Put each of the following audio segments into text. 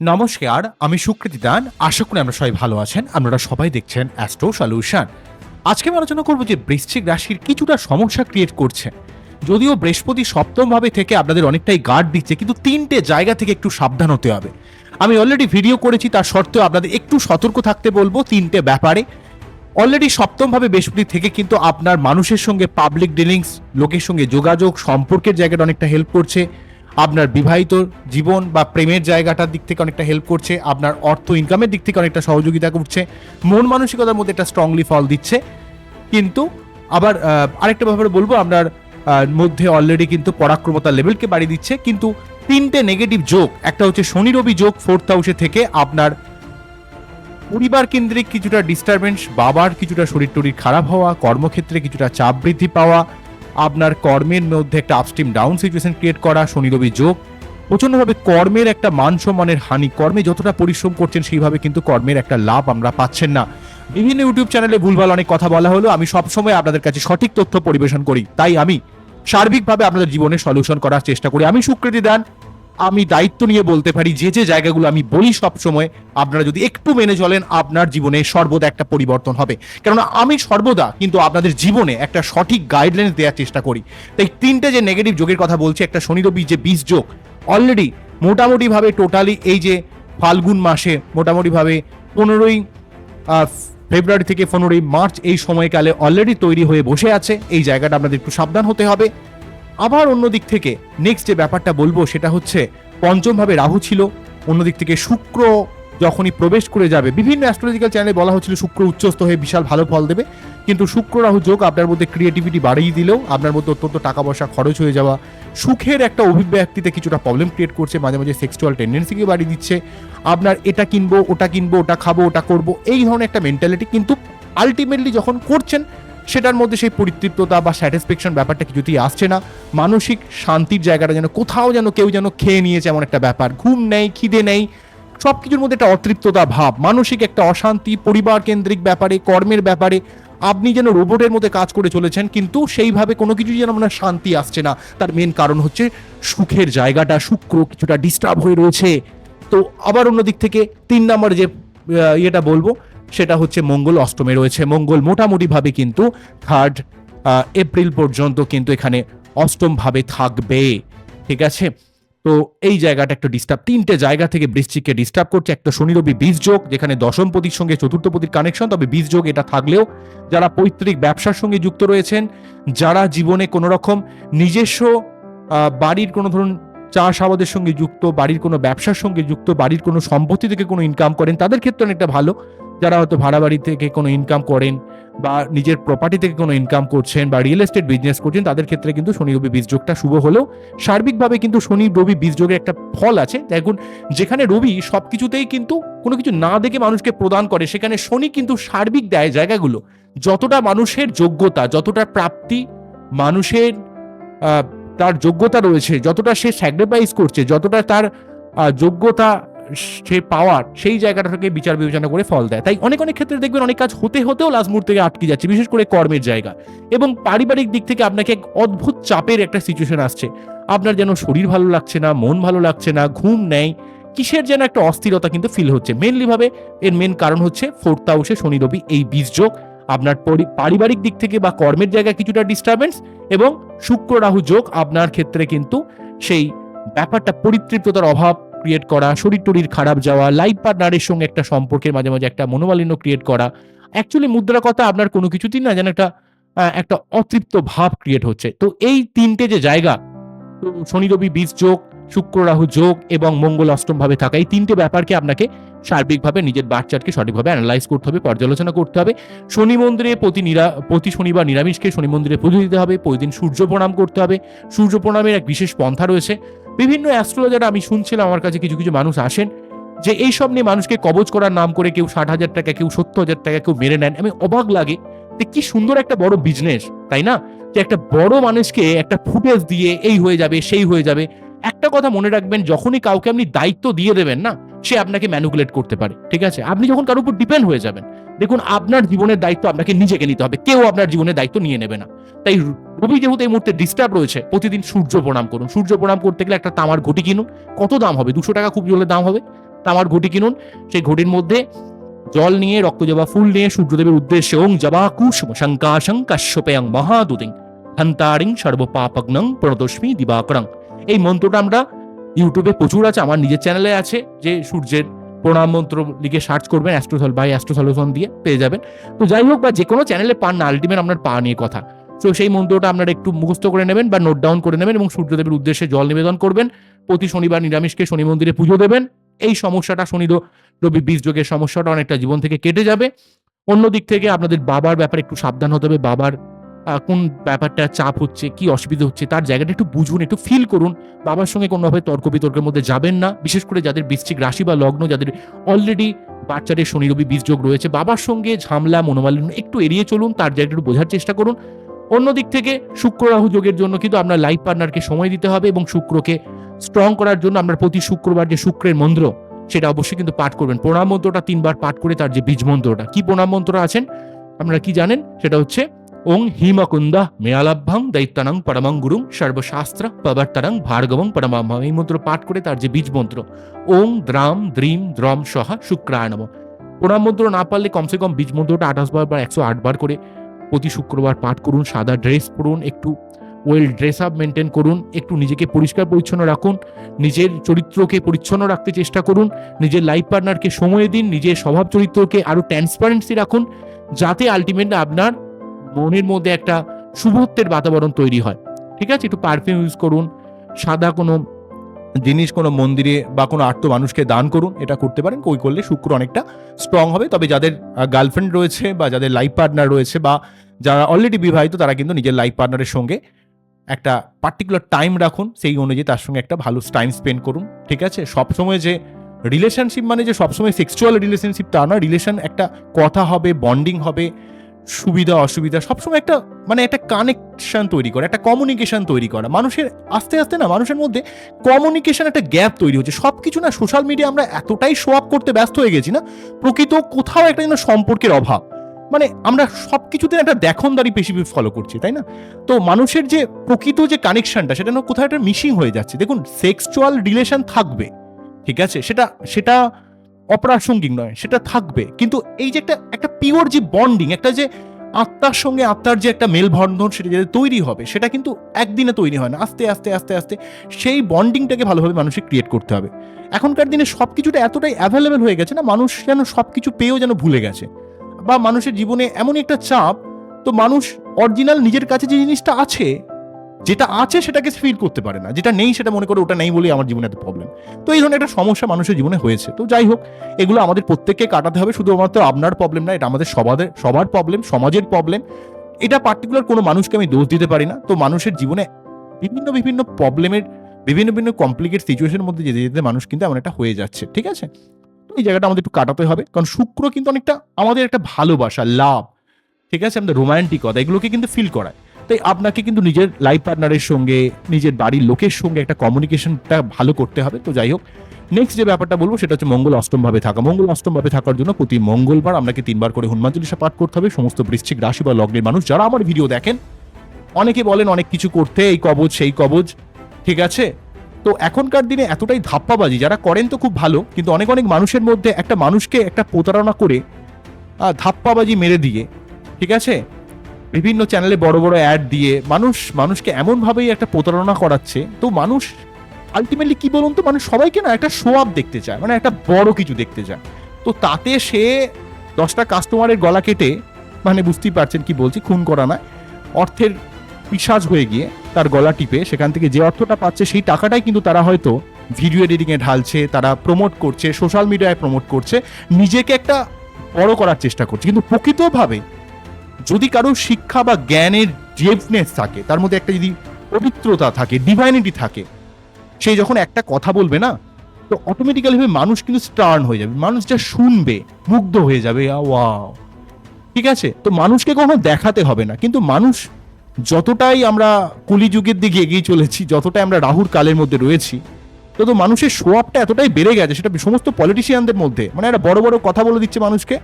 নমস্কার, আমি সুকৃতি দান। আশা করি আমরা সবাই ভালো আছেন। আপনারা সবাই দেখছেন অ্যাস্ট্রো সলিউশন আজকে আমি আলোচনা করব যে বৃশ্চিক রাশির কিছুটা সমস্যা ক্রিয়েট করছে। যদিও বৃহস্পতি সপ্তম ভাবে থেকে আপনাদের অনেকটাই গার্ড দিচ্ছে, কিন্তু তিনটে জায়গা থেকে একটু সাবধান হতে হবে। আমি অলরেডি ভিডিও করেছি, তার সত্ত্বেও আপনাদের একটু সতর্ক থাকতে বলব তিনটে ব্যাপারে। অলরেডি সপ্তমভাবে বৃহস্পতি থেকে কিন্তু আপনার মানুষের সঙ্গে পাবলিক ডিলিংস লোকের সঙ্গে যোগাযোগ, সম্পর্কের জায়গাটা অনেকটা হেল্প করছে। আপনার বিবাহিত জীবন বা প্রেমের জায়গাটার দিক থেকে অনেকটা হেল্প করছে, আপনার অর্থ ইনকামের দিক থেকে অনেকটা সহযোগিতা করছে, মন মানসিকতার মধ্যে একটা স্ট্রংলি ফল দিচ্ছে। কিন্তু আবার আরেকটা ব্যাপারে বলব, আপনার মধ্যে অলরেডি কিন্তু পরাক্রমতার লেভেলকে বাড়িয়ে দিচ্ছে। কিন্তু তিনটে নেগেটিভ যোগ, একটা হচ্ছে শনি রবি যোগ ফোর্থ হাউসে থেকে আপনার পরিবার কেন্দ্রিক কিছুটা ডিস্টারবেন্স বাবার কিছুটা শরীর টরীর খারাপ হওয়া, কর্মক্ষেত্রে কিছুটা চাপ বৃদ্ধি পাওয়া আপনার কর্মের মধ্যে একটা আপস্টিম ডাউন সিচুয়েশন ক্রিয়েট করা, শনি রবি যোগ। প্রচন্ডভাবে কর্মের একটা মান সম্মানের হানি, কর্মে যতটা পরিশ্রম করছেন সেইভাবে কিন্তু কর্মের একটা লাভ আমরা পাচ্ছেন না। বিভিন্ন ইউটিউব চ্যানেলে ভুলভাল অনেক কথা বলা হলো, আমি সবসময় আপনাদের কাছে সঠিক তথ্য পরিবেশন করি, তাই আমি সার্বিকভাবে আপনাদের জীবনে সলিউশন করার চেষ্টা করি। আমি স্বীকৃতি দান আমি দায়িত্ব নিয়ে বলতে পারি, যে যে জায়গাগুলো আমি বলি সব সময় আপনারা যদি একটু মেনে চলেন, আপনার জীবনে সর্বদা একটা পরিবর্তন হবে। কেননা আমি সর্বদা কিন্তু আপনাদের জীবনে একটা সঠিক গাইডলাইন দেওয়ার চেষ্টা করি। তাই তিনটে যে নেগেটিভ যোগের কথা বলছি, একটা শনি রবি, যে বিষ যোগ অলরেডি মোটামুটিভাবে টোটালি এই যে ফাল্গুন মাসে মোটামুটিভাবে পনেরোই ফেব্রুয়ারি থেকে পনেরোই মার্চ এই সময়কালে অলরেডি তৈরি হয়ে বসে আছে। এই জায়গাটা আপনাদের একটু সাবধান হতে হবে। আবার অন্য দিক থেকে নেক্সট যে ব্যাপারটা বলব সেটা হচ্ছে, পঞ্চমভাবে রাহু ছিল, অন্যদিক থেকে শুক্র যখনই প্রবেশ করে যাবে, বিভিন্ন অ্যাস্ট্রোলজিক্যাল চ্যানেলে বলা হচ্ছিল শুক্র উচ্চস্থ হয়ে বিশাল ভালো ফল দেবে, কিন্তু শুক্র রাহু যোগ আপনার মধ্যে ক্রিয়েটিভিটি বাড়িয়ে দিলেও আপনার মধ্যে অত্যন্ত টাকা পয়সা খরচ হয়ে যাওয়া, সুখের একটা অভিব্যক্তিতে কিছুটা প্রবলেম ক্রিয়েট করছে, মাঝে মাঝে সেক্সুয়াল টেন্ডেন্সিকে বাড়িয়ে দিচ্ছে, আপনার এটা কিনবো, ওটা কিনবো, ওটা খাব, ওটা করব, এই ধরনের একটা মেন্টালিটি কিন্তু আলটিমেটলি যখন করছেন সেটার মধ্যে সেই পরিতৃপ্ততা বা স্যাটিসফ্যাকশন ব্যাপারটা কিছুতেই আসছে না। মানসিক শান্তির জায়গাটা যেন কোথাও যেন কেউ যেন খেয়ে নিয়েছে এমন একটা ব্যাপার। ঘুম নেই, খিদে নেই সব কিছুর মধ্যে একটা অতৃপ্ততা ভাব, মানসিক একটা অশান্তি পরিবার কেন্দ্রিক ব্যাপারে, কর্মের ব্যাপারে, আপনি যেন রোবটের মধ্যে কাজ করে চলেছেন, কিন্তু সেইভাবে কোনো কিছু যেন আপনার শান্তি আসছে না। তার মেন কারণ হচ্ছে সুখের জায়গাটা, শুক্র কিছুটা ডিস্টার্ব হয়ে রয়েছে। তো আবার অন্য দিক থেকে তিন নম্বর যে ইয়েটা বলব সেটা হচ্ছে মঙ্গল অষ্টমে রয়েছে। মঙ্গল মোটামুটিভাবে কিন্তু থার্ড এপ্রিল পর্যন্ত কিন্তু এখানে অষ্টম ভাবে থাকবে। ঠিক আছে? তো এই জায়গাটা একটা ডিস্টার্ব তিনটে জায়গা থেকে বৃশ্চিককে ডিস্টার্ব করছে। একটা শনি রবি বীজ যোগ, যেখানে দশম পতির সঙ্গে চতুর্থ পতির কানেকশন তবে বীজ যোগ এটা থাকলেও যারা পৈতৃক ব্যবসার সঙ্গে যুক্ত রয়েছেন, যারা জীবনে কোনো রকম নিজস্ব বাড়ির কোনো ধরুন চাষ আবাদের সঙ্গে যুক্ত, বাড়ির কোনো ব্যবসার সঙ্গে যুক্ত, বাড়ির কোনো সম্পত্তি থেকে কোনো ইনকাম করেন, তাদের ক্ষেত্রে অনেকটা ভালো। যারা হয়তো ভাড়া বাড়ি থেকে কোনো ইনকাম করেন বা নিজের প্রপার্টি থেকে কোনো ইনকাম করছেন বা রিয়েল এস্টেট বিজনেস করছেন, তাদের ক্ষেত্রে কিন্তু শনি রবি বীজ যোগটা শুভ হলেও সার্বিকভাবে কিন্তু শনি রবি বীজ যোগের একটা ফল আছে। দেখুন, যেখানে রবি সব কিছুতেই কিন্তু কোনো কিছু না দেখে মানুষকে প্রদান করে, সেখানে শনি কিন্তু সার্বিক দেয় জায়গাগুলো। যতটা মানুষের যোগ্যতা, যতটা প্রাপ্তি মানুষের তার যোগ্যতা রয়েছে, যতটা সে স্যাক্রিফাইস করছে, যতটা তার যোগ্যতা সে পাওয়ার সেই জায়গাটা থেকে বিচার বিবেচনা করে ফল দেয়। তাই অনেক অনেক ক্ষেত্রে দেখবেন অনেক কাজ হতে, হতেও লাস্ট মুহূর্তে আটকে যাচ্ছে, বিশেষ করে কর্মের জায়গা। এবং পারিবারিক দিক থেকে আপনাকে এক অদ্ভুত চাপের একটা সিচুয়েশন আসছে। আপনার যেন শরীর ভালো লাগছে না, মন ভালো লাগছে না, ঘুম নেয় কিসের যেন একটা অস্থিরতা কিন্তু ফিল হচ্ছে। মেনলি ভাবে, এর মেন কারণ হচ্ছে ফোর্থ হাউসে শনি, রবি এই বীজ যোগ। আপনার পারিবারিক দিক থেকে বা কর্মের জায়গায় কিছুটা ডিস্টারবেন্স এবং শুক্র, রাহু যোগ। আপনার ক্ষেত্রে কিন্তু সেই ব্যাপারটা পরিতৃপ্ততার অভাব ক্রিয়েট করা, শরীর টরির খারাপ যাওয়া লাইফ পার্টনারের সঙ্গে একটা সম্পর্কের মাঝে মাঝে একটা মনোমালিন্য ক্রিয়েট করা অ্যাকচুয়ালি মুদ্রা কথা আপনার কোনো কিছুতেই না যেন একটা একটা অতৃপ্ত ভাব ক্রিয়েট হচ্ছে। তো এই তিনটে যে জায়গা শনি রবি বীজ যোগ শুক্র, রাহু, যোগ এবং মঙ্গল অষ্টম ভাবে থাকা এই তিনটে ব্যাপারকে আপনাকে সার্বিকভাবে নিজের বাচ্চাকে সঠিকভাবে অ্যানালাইজ করতে হবে, পর্যালোচনা করতে হবে। শনি মন্দিরে প্রতি প্রতি শনিবার নিরামিষকে শনি মন্দিরে পুজো দিতে হবে, প্রতিদিন সূর্য প্রণাম করতে হবে। সূর্য প্রণামের এক বিশেষ পন্থা রয়েছে। বিভিন্ন অ্যাস্ট্রোলজার আমি শুনছিলাম আমার কাছে কিছু কিছু মানুষ আসেন যে এই সব নিয়ে মানুষকে কবজ করার নাম করে কেউ ষাট হাজার টাকা, কেউ সত্তর হাজার টাকা, কেউ মেরে নেন। আমি অবাক লাগে যে কি সুন্দর একটা বড় বিজনেস তাই না? যে একটা বড় মানুষকে একটা ফুটেজ দিয়ে এই হয়ে যাবে, সেই হয়ে যাবে। একটা কথা মনে রাখবেন, যখনই কাউকে আপনি দায়িত্ব দিয়ে দেবেন না, সে আপনাকে ম্যানুকুলেট করতে পারে, ঠিক আছে? আপনি যখন কারোর উপর ডিপেন্ড হয়ে যাবেন, দেখুন আপনার জীবনের দায়িত্ব আপনাকে নিজেকে নিতে হবে, কেউ আপনার জীবনের দায়িত্ব নিয়ে নেবে না। তাই রবি যেহেতু এই মুহূর্তে ডিস্টার্ব রয়েছে, প্রতিদিন সূর্য প্রণাম করুন। সূর্য প্রণাম করতে গেলে একটা তামার ঘটি কিনুন, কত দাম হবে? দুশো টাকা খুব জোরে দাম হবে। তামার ঘটি কিনুন, সেই ঘটির মধ্যে জল নিয়ে রক্তজবা ফুল নিয়ে, সূর্যদেবের উদ্দেশ্যে ওং জবা কুসুম শঙ্কাশং কাশ্যপেয়ং মহাদুদিং হন্তারিং সর্বপাপগ্নং প্রদস্মি দিবাকরং। এই মন্ত্রটা আমরা ইউটিউবে প্রচুর আছে, আমার নিজের চ্যানেলে আছে, যে সূর্যের প্রণাম মন্ত্র লিখে সার্চ করবেন অ্যাস্ট্রোসল বাই অ্যাস্ট্রোসলিউশন দিয়ে পেয়ে যাবেন। তো যাই হোক, বা যে কোনো চ্যানেলে পান না আলটিমেট আপনার পা নিয়ে কথা। তো সেই মন্ত্রটা আপনারা একটু মুখস্থ করে নেবেন বা নোট ডাউন করে নেবেন এবং সূর্যদেবের উদ্দেশ্যে জল নিবেদন করবেন। প্রতি শনিবার নিরামিষকে শনি মন্দিরে পুজো দেবেন। এই সমস্যাটা শনি রবি বীজ যোগের সমস্যাটা অনেকটা জীবন থেকে কেটে যাবে। অন্য দিক থেকে আপনাদের বাবার ব্যাপারে একটু সাবধান হতে হবে, বাবার কোন ব্যাপারটা চাপ হচ্ছে, কি অসুবিধা হচ্ছে, তার জায়গাটা একটু বুঝুন, একটু ফিল করুন। বাবার সঙ্গে কোনোভাবে তর্ক বিতর্কের মধ্যে যাবেন না। বিশেষ করে যাদের বৃশ্চিক রাশি বা লগ্ন, যাদের অলরেডি বাচ্চাদের শনি, রবি, বীজ যোগ রয়েছে, বাবার সঙ্গে ঝামলা, মনোমালিন্য, একটু এড়িয়ে চলুন, তার জায়গাটা একটু বোঝার চেষ্টা করুন। অন্য দিক থেকে শুক্র রাহু যোগের জন্য কিন্তু আপনার লাইফ পার্টনারকে সময় দিতে হবে এবং শুক্রকে স্ট্রং করার জন্য আপনার প্রতি শুক্রবার যে শুক্রের মন্ত্র, সেটা অবশ্যই কিন্তু পাঠ করবেন। প্রণাম মন্ত্রটা তিনবার পাঠ করে তার যে বীজ মন্ত্রটা, কি প্রণাম মন্ত্র আছেন? আপনারা কি জানেন? সেটা হচ্ছে ওং হিমকুন্দ মেয়ালাভ্যাং দৈত্যানাং পরমাং গুরুং সর্বশাস্ত্র প্রবর্তনাং ভার্গবং পরমাম এই মন্ত্র পাঠ করে তার যে বীজ মন্ত্র ওং দ্রাম দ্রিম দ্রম সহ শুক্রায় নম প্রণাম মন্ত্র না পারলে কমসে কম বীজ মন্ত্রটা আঠাশ বার বা একশো আট বার করে প্রতি শুক্রবার পাঠ করুন, সাদা ড্রেস পরুন, একটু ওয়েল ড্রেস আপ মেনটেন করুন, একটু নিজেকে পরিষ্কার পরিচ্ছন্ন রাখুন, নিজের চরিত্রকে পরিচ্ছন্ন রাখতে চেষ্টা করুন, নিজের লাইফ পার্টনারকে সময় দিন, নিজের স্বভাব চরিত্রকে আরও ট্রান্সপারেন্সি রাখুন, যাতে আলটিমেটলি আপনার মনের মধ্যে একটা শুভত্বের বাতাবরণ তৈরি হয়। ঠিক আছে? একটু পারফিউম ইউজ করুন, সাদা কোনো জিনিস কোনো মন্দিরে বা কোনো আর্ত মানুষকে দান করুন, এটা করতে পারেন। কই করলে শুক্র অনেকটা স্ট্রং হবে। তবে যাদের গার্লফ্রেন্ড রয়েছে বা যাদের লাইফ পার্টনার রয়েছে বা যারা অলরেডি বিবাহিত, তারা কিন্তু নিজের লাইফ পার্টনারের সঙ্গে একটা পার্টিকুলার টাইম রাখুন। সেই অনুযায়ী তার সঙ্গে একটা ভালো টাইম স্পেন্ড করুন। ঠিক আছে? সবসময় যে রিলেশনশিপ মানে যে সবসময় সেক্সুয়াল রিলেশনশিপ তা না রিলেশন একটা কথা হবে বন্ডিং হবে। সুবিধা, অসুবিধা, সবসময় একটা মানে একটা কানেকশন তৈরি করা, একটা কমিউনিকেশন তৈরি করা। মানুষের, আস্তে আস্তে না, মানুষের মধ্যে কমিউনিকেশন একটা গ্যাপ তৈরি হচ্ছে। সব কিছু না সোশ্যাল মিডিয়া আমরা এতটাই শো আপ করতে ব্যস্ত হয়ে গেছি না, প্রকৃত কোথাও একটা যেন সম্পর্কের অভাব। মানে আমরা সব কিছুতে একটা দেখনদারি পেশি ফলো করছি, তাই না? তো মানুষের যে প্রকৃত যে কানেকশনটা সেটা না কোথাও একটা মিসিং হয়ে যাচ্ছে। দেখুন সেক্সুয়াল রিলেশন থাকবে, ঠিক আছে? সেটা সেটা অপ্রাসঙ্গিক নয়, সেটা থাকবে। কিন্তু এই যে একটা একটা পিওর যে বন্ডিং একটা যে আত্মার সঙ্গে আত্মার যে একটা মেলবন্ধন সেটা যে তৈরি হবে, সেটা কিন্তু একদিনে তৈরি হয় না। আস্তে আস্তে আস্তে আস্তে সেই বন্ডিংটাকে ভালোভাবে মানুষকে ক্রিয়েট করতে হবে। এখনকার দিনে সব কিছুটা এতটাই অ্যাভেলেবেল হয়ে গেছে না, মানুষ যেন সব কিছু পেয়েও যেন ভুলে গেছে। বা মানুষের জীবনে এমনই একটা চাপ, তো মানুষ অরিজিনাল নিজের কাছে যে জিনিসটা আছে যেটা আছে সেটাকে ফিল করতে পারে না। যেটা নেই সেটা মনে করে ওটা নেই বলেই আমার জীবনে এত প্রবলেম তো এই ধরনের একটা সমস্যা মানুষের জীবনে হয়েছে। তো যাই হোক, এগুলো আমাদের প্রত্যেককে কাটাতে হবে। শুধুমাত্র আপনার প্রবলেম না, এটা আমাদের সবার সবার প্রবলেম সমাজের প্রবলেম এটা পার্টিকুলার কোনো মানুষকে আমি দোষ দিতে পারি না। তো মানুষের জীবনে বিভিন্ন বিভিন্ন প্রবলেমের বিভিন্ন বিভিন্ন কমপ্লিকেট সিচুয়েশনের মধ্যে যেতে যেতে মানুষ কিন্তু এমন একটা হয়ে যাচ্ছে। ঠিক আছে? তো এই জায়গাটা আমাদের একটু কাটাতে হবে। কারণ শুক্র কিন্তু অনেকটা আমাদের একটা ভালোবাসা লাভ ঠিক আছে? আমাদের রোমান্টিকতা এগুলোকে কিন্তু ফিল করায়। তাই আপনাকে কিন্তু নিজের লাইফ পার্টনারের সঙ্গে, নিজের বাড়ির লোকের সঙ্গে একটা কমিউনিকেশনটা ভালো করতে হবে। তো যাই হোক নেক্সট যে ব্যাপারটা বলব সেটা হচ্ছে মঙ্গল অষ্টমভাবে থাকা। মঙ্গল অষ্টমভাবে থাকার জন্য প্রতি মঙ্গলবার আপনাকে তিনবার করে হনুমান চল্লিশা পাঠ করতে হবে। সমস্ত বৃশ্চিক রাশি বা লগ্নের মানুষ যারা আমার ভিডিও দেখেন, অনেকে বলেন অনেক কিছু করতে, এই কবজ, সেই কবজ, ঠিক আছে? তো এখনকার দিনে এতটাই ধাপ্পাবাজি, যারা করেন তো খুব ভালো, কিন্তু অনেক অনেক মানুষের মধ্যে একটা মানুষকে একটা প্রতারণা করে ধাপ্পাবাজি মেরে দিয়ে, ঠিক আছে? বিভিন্ন চ্যানেলে বড় বড় অ্যাড দিয়ে মানুষ, মানুষকে এমনভাবেই একটা প্রতারণা করাচ্ছে, তো মানুষ আলটিমেটলি কি বলুন তো, মানুষ সবাইকে না একটা আপ দেখতে চায় মানে একটা বড় কিছু দেখতে চায়। তো তাতে সে দশটা কাস্টমারের গলা কেটে মানে বুঝতেই পারছেন কি বলছি, খুন করা নয়, অর্থের পিসাজ হয়ে গিয়ে তার গলা টিপে, সেখান থেকে যে অর্থটা পাচ্ছে সেই টাকাটাই কিন্তু তারা হয়তো ভিডিও এডিটিংয়ে ঢালছে, তারা প্রমোট করছে সোশ্যাল মিডিয়ায় প্রমোট করছে, নিজেকে একটা বড় করার চেষ্টা করছে। কিন্তু প্রকৃতভাবে যদি কারও শিক্ষা বা জ্ঞানের ডেপনেস থাকে, তার মধ্যে একটা যদি পবিত্রতা থাকে ডিভাইনিটি থাকে, সে যখন একটা কথা বলবে না, তো অটোমেটিক্যালি মানুষ কিন্তু স্টার্ন হয়ে যাবে। মানুষ যা শুনবে, মুগ্ধ হয়ে যাবে ওয়াও ঠিক আছে? তো মানুষকে কখনো দেখাতে হবে না। কিন্তু মানুষ যতটাই আমরা কলিযুগের দিকে এগিয়ে চলেছি, যতটাই আমরা রাহুর কালের মধ্যে রয়েছি, তত মানুষের শোয়াপটা এতটাই বেড়ে গেছে, সেটা সমস্ত পলিটিশিয়ানদের মধ্যে। মানে একটা বড় বড় কথা বলে দিচ্ছে মানুষকে।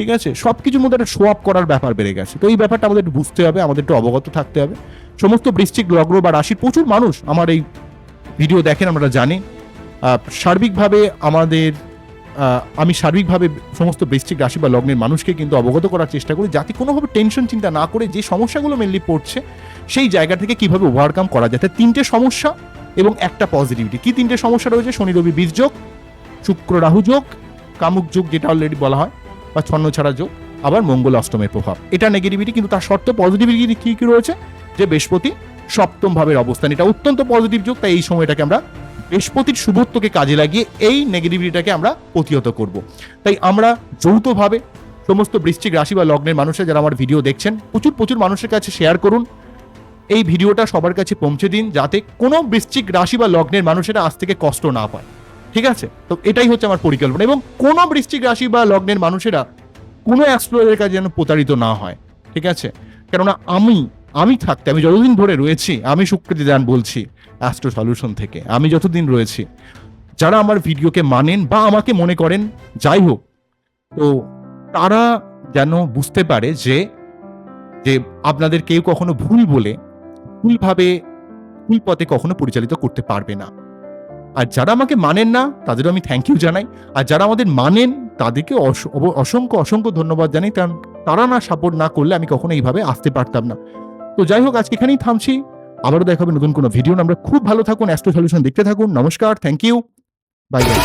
ঠিক আছে? সব কিছুর মধ্যে একটা শো আপ করার ব্যাপার বেড়ে গেছে। তো এই ব্যাপারটা আমাদের একটু বুঝতে হবে, আমাদের একটু অবগত থাকতে হবে। সমস্ত বৃশ্চিক লগ্ন বা রাশির প্রচুর মানুষ আমার এই ভিডিও দেখেন, আমরা জানি। সার্বিকভাবে আমাদের আমি সার্বিকভাবে সমস্ত বৃশ্চিক রাশি বা লগ্নের মানুষকে কিন্তু অবগত করার চেষ্টা করি, যাতে কোনোভাবে টেনশন চিন্তা না করে যে সমস্যাগুলো মেনলি পড়ছে, সেই জায়গা থেকে কীভাবে ওভারকাম করা যায়। তিনটে সমস্যা এবং একটা পজিটিভিটি কি তিনটে সমস্যা রয়েছে? শনি, রবি, বীজ যোগ, শুক্র, রাহু যোগ, কামুক যোগ, যেটা অলরেডি বলা হয়। বা ছন্ন ছাড়া যোগ, আবার মঙ্গল অষ্টমের প্রভাব। এটা নেগেটিভিটি কিন্তু তার শর্ত পজিটিভিটি কী কী রয়েছে? যে বৃহস্পতি সপ্তম ভাবের অবস্থান। এটা অত্যন্ত পজিটিভ যোগ, তাই এই সময়টাকে আমরা বৃহস্পতির শুভত্বকে কাজে লাগিয়ে এই নেগেটিভিটিটাকে আমরা প্রতিহত করব। তাই আমরা যৌথভাবে সমস্ত বৃশ্চিক রাশি বা লগ্নের মানুষরা যারা আমার ভিডিও দেখছেন, প্রচুর প্রচুর মানুষের কাছে শেয়ার করুন। এই ভিডিওটা সবার কাছে পৌঁছে দিন, যাতে কোনো বৃশ্চিক রাশি বা লগ্নের মানুষেরা আজ থেকে কষ্ট না পায়। ঠিক আছে? তো এটাই হচ্ছে আমার পরিকল্পনা। এবং কোনো বৃষ্টিক রাশি বা লগ্নের মানুষেরা কোনো অ্যাস্ট্রোলজের কাছে যেন প্রতারিত না হয়। ঠিক আছে? কেননা আমি আমি থাকতে, আমি যতদিন ধরে রয়েছি, আমি সুকৃতি দান বলছি অ্যাস্ট্রো সলিউশন থেকে, আমি যতদিন রয়েছি, যারা আমার ভিডিওকে মানেন বা আমাকে মনে করেন, যাই হোক, তো তারা যেন বুঝতে পারে যে যে আপনাদের কেউ কখনো ভুল বলে, ভুলভাবে, ভুল পথে কখনো পরিচালিত করতে পারবে না। আর যারা আমাকে মানেন না, তাদেরও আমি থ্যাংক ইউ জানাই। আর যারা আমাদের মানেন, তাদেরকে অসংখ্য অসংখ্য ধন্যবাদ জানাই। কারণ তারা না সাপোর্ট না করলে আমি কখনো এইভাবে আসতে পারতাম না। তো যাই হোক, আজকে এখানেই থামছি। আবারও দেখা হবে নতুন কোনো ভিডিও আমরা খুব ভালো থাকুন অ্যাস্ট্রো সলিউশন দেখতে থাকুন। নমস্কার থ্যাংক ইউ বাই বাই